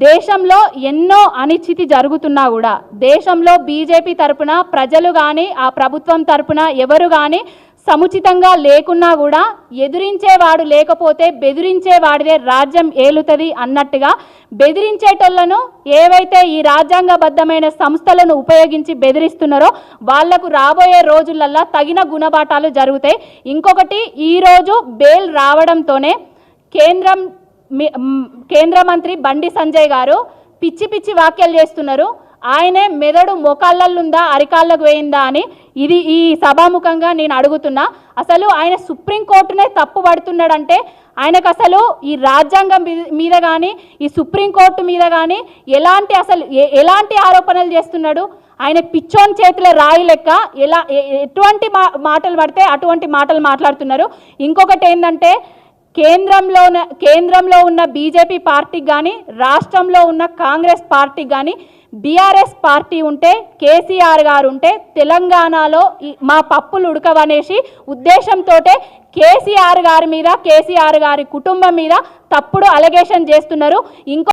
దేశంలో ఎన్నో అనిశ్చితి జరుగుతున్నా కూడా దేశంలో బీజేపీ తరపున ప్రజలు కానీ ఆ ప్రభుత్వం తరపున ఎవరు కానీ సముచితంగా లేకున్నా కూడా ఎదిరించేవాడు లేకపోతే బెదిరించేవాడిదే రాజ్యం ఏలుతుంది అన్నట్టుగా బెదిరించేటోళ్ళను ఏవైతే ఈ రాజ్యాంగబద్ధమైన సంస్థలను ఉపయోగించి బెదిరిస్తున్నారో వాళ్ళకు రాబోయే రోజులల్లా తగిన గుణపాఠాలు జరుగుతాయి. ఇంకొకటి ఈరోజు బెయిల్ రావడంతోనే కేంద్రం కేంద్ర మంత్రి బండి సంజయ్ గారు పిచ్చి పిచ్చి వ్యాఖ్యలు చేస్తున్నారు. ఆయనే మెదడు మోకాళ్ళల్లుందా అరికాళ్ళకు వేయిందా అని ఇది ఈ సభాముఖంగా నేను అడుగుతున్నా. అసలు ఆయన సుప్రీంకోర్టునే తప్పు పడుతున్నాడంటే ఆయనకు అసలు ఈ రాజ్యాంగం మీ- మీద కానీ ఈ సుప్రీంకోర్టు మీద కానీ ఎలాంటి అసలు ఎలాంటి ఆరోపణలు చేస్తున్నాడు? ఆయన పిచ్చోని చేతుల రాయి లెక్క ఎలా ఎటువంటి మా మాటలు పడితే అటువంటి మాటలు మాట్లాడుతున్నారు. ఇంకొకటి ఏంటంటే కేంద్రంలో కేంద్రంలో ఉన్న బీజేపీ పార్టీకి కానీ రాష్ట్రంలో ఉన్న కాంగ్రెస్ పార్టీ కానీ బీఆర్ఎస్ పార్టీ ఉంటే కేసీఆర్ గారు ఉంటే తెలంగాణలో మా పప్పులు ఉడకవనేసి ఉద్దేశంతో కేసీఆర్ గారి మీద కేసీఆర్ గారి కుటుంబం మీద తప్పుడు అలగేషన్ చేస్తున్నారు. ఇంకో